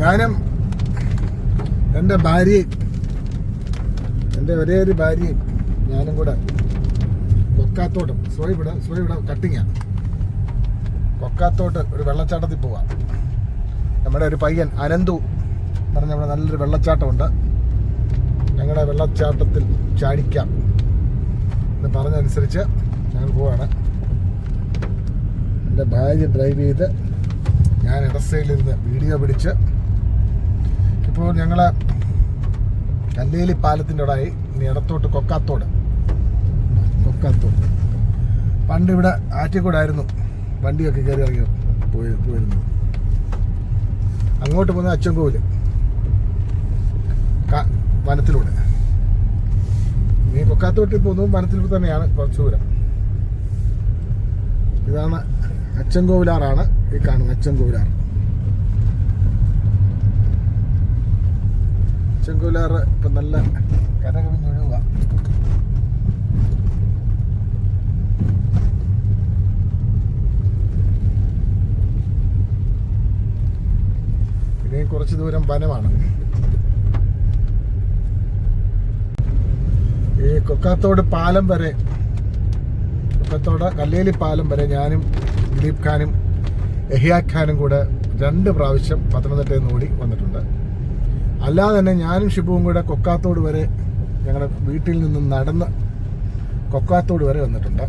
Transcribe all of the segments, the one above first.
ഞാനും എന്റെ ഭാര്യയും എന്റെ ഒരേ ഒരു ഭാര്യയും ഞാനും കൂടെ കൊക്കാത്തോട്ടം സോയിവിടെ സോയിവിടെ കട്ടിങ്ങാണ് കൊക്കാത്തോട്ട് ഒരു വെള്ളച്ചാട്ടത്തിൽ പോവാം. നമ്മുടെ ഒരു പയ്യൻ അനന്തു പറഞ്ഞ നമ്മുടെ നല്ലൊരു വെള്ളച്ചാട്ടമുണ്ട്. ഞങ്ങളുടെ വെള്ളച്ചാട്ടത്തിൽ ചാടിക്കാം എന്ന് പറഞ്ഞനുസരിച്ച് ഞങ്ങൾ പോവാണ്. എന്റെ ഭാര്യ ഡ്രൈവ് ചെയ്ത് ഞാൻ ഇടസൈഡിലിരുന്ന് വീഡിയോ പിടിച്ച് ഇപ്പോൾ ഞങ്ങൾ കല്ലേലി പാലത്തിന്റെ ആയി ഇനി ഇടത്തോട്ട് കൊക്കാത്തോട്. കൊക്കാത്തോട്. പണ്ട് ഇവിടെ ആറ്റിക്കൂടായിരുന്നു. വണ്ടിയൊക്കെ കയറി ഇറങ്ങി പോയി പോയിരുന്നു. അങ്ങോട്ട് പോകുന്ന അച്ചൻകോവിൽ. വനത്തിലൂടെ. നീ കൊക്കാത്തോട്ടിൽ പോകുന്നതും വനത്തിലൂടെ തന്നെയാണ് കുറച്ച് ദൂരം. ഇതാണ് അച്ചൻകോവിലാറാണ് ഈ കാണുന്നത് അച്ചൻകോവിലാർ. അച്ചൻകോവിലാർ ഇപ്പം നല്ല കരകവിഞ്ഞൊഴുകുക ഇനിയും കുറച്ച് ദൂരം വനമാണ്. ഈ കൊക്കാത്തോട് പാലം വരെ കൊക്കത്തോട് കല്ലേലി പാലം വരെ ഞാനും ദിലീപ് ഖാനും എഹിയാ ഖാനും കൂടെ രണ്ട് പ്രാവശ്യം പത്തനംതിട്ടയിൽ നിന്ന് ഓടി വന്നിട്ടുണ്ട്. അല്ലാതെ തന്നെ ഞാനും ഷിബുവും കൂടെ കൊക്കാത്തോട് വരെ ഞങ്ങളുടെ വീട്ടിൽ നിന്നും നടന്ന് കൊക്കാത്തോട് വരെ വന്നിട്ടുണ്ട്.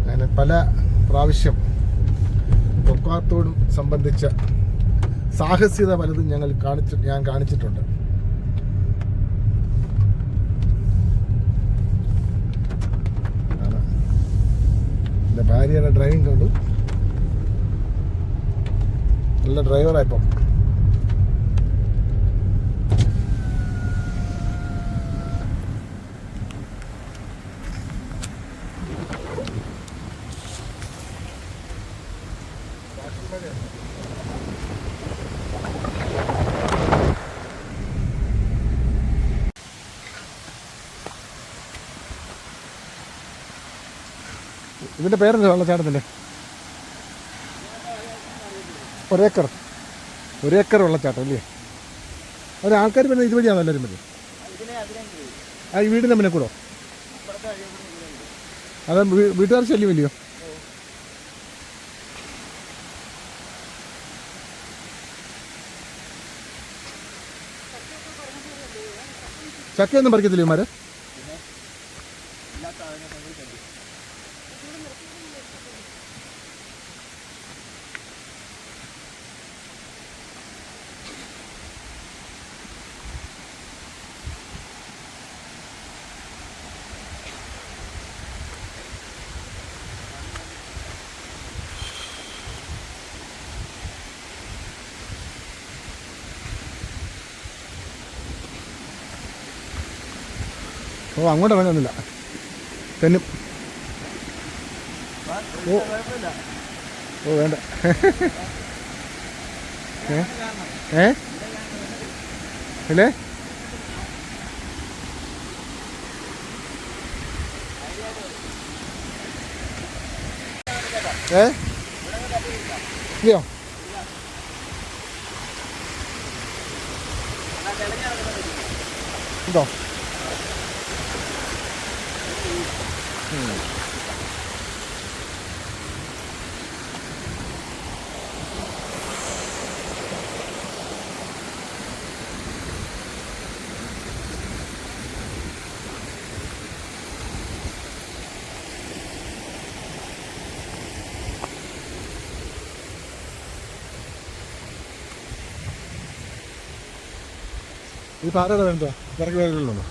അങ്ങനെ പല പ്രാവശ്യം കൊക്കാത്തോടും സംബന്ധിച്ച സാഹസ്യത പലതും ഞങ്ങൾ കാണിച്ചു ഞാൻ കാണിച്ചിട്ടുണ്ട്. എന്റെ ഭാര്യയുടെ ഡ്രൈവിംഗ് കണ്ടു. നല്ല ഡ്രൈവറായിപ്പം ഇതിന്റെ പേരെന്താ വെള്ളച്ചാട്ടത്തിന്റെ ഒരേക്കർ. ഒരേക്കർ വെള്ളച്ചാട്ടം അല്ലേ ഒരു ആൾക്കാർ പിന്നെ ഇതുവഴിയാണോ എല്ലാവരും പറ്റും ആ ഈ വീടിന്റെ മുന്നേ കൂടോ? അത് വീട്ടുകാർ ശല്യം ഇല്ലയോ? ചക്കയൊന്നും പറിക്കത്തില്ല ഇവന്മാര്? ഓ അങ്ങോട്ട് ഇറങ്ങുന്നില്ല തെന്നും. ഓ. ഓ വേണ്ട. ഏ? അല്ലേ? ഏ? ഇല്ലയോ? ഉണ്ടോ? ഈ പാറയുടെ വേണ്ടോ ഇറക്കി വേറുണ്ടോ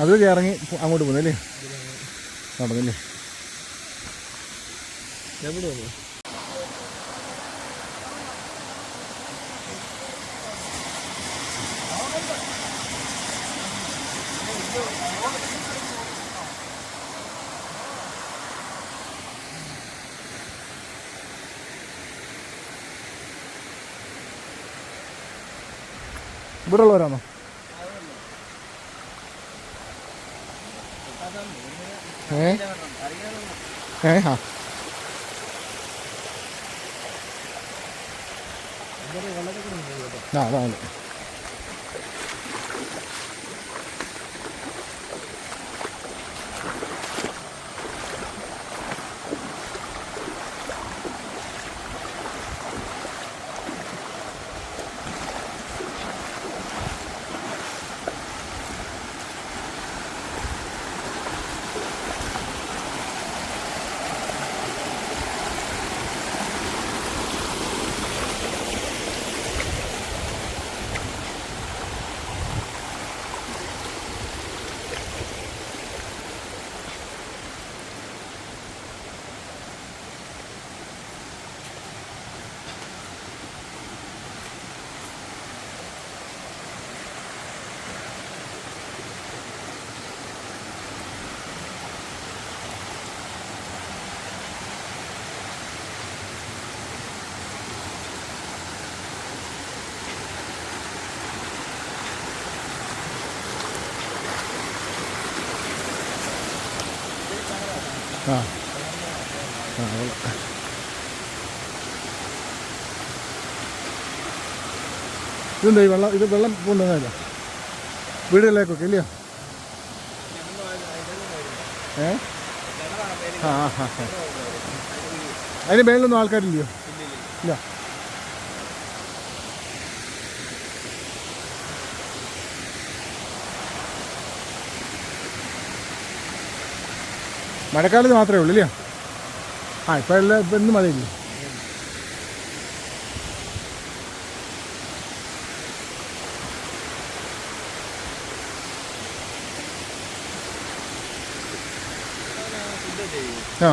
അതുവഴി ഇറങ്ങി അങ്ങോട്ട് പോകുന്നല്ലേ നടന്നില്ലേ? എവിടെ പോകുന്നു ഇവിടെയുള്ളവരാണോ? ഏ? ഏ ആ. ആ അതാണ് ഇതെന്താ ഈ വെള്ളം? ഇത് വെള്ളം കൊണ്ടുവന്നതല്ല? വീടുകളിലേക്കൊക്കെ ഇല്ലയോ? ഏ? ആ ആ. അതിന് മേളിലൊന്നും ആൾക്കാരില്ലയോ? ഇല്ല. മഴക്കാലത്ത് മാത്രമേ ഉള്ളൂ ഇല്ലയോ ആ ഇപ്പം എല്ലാം ഇപ്പം ഇന്ന് മഴയില്ലേ? ആ.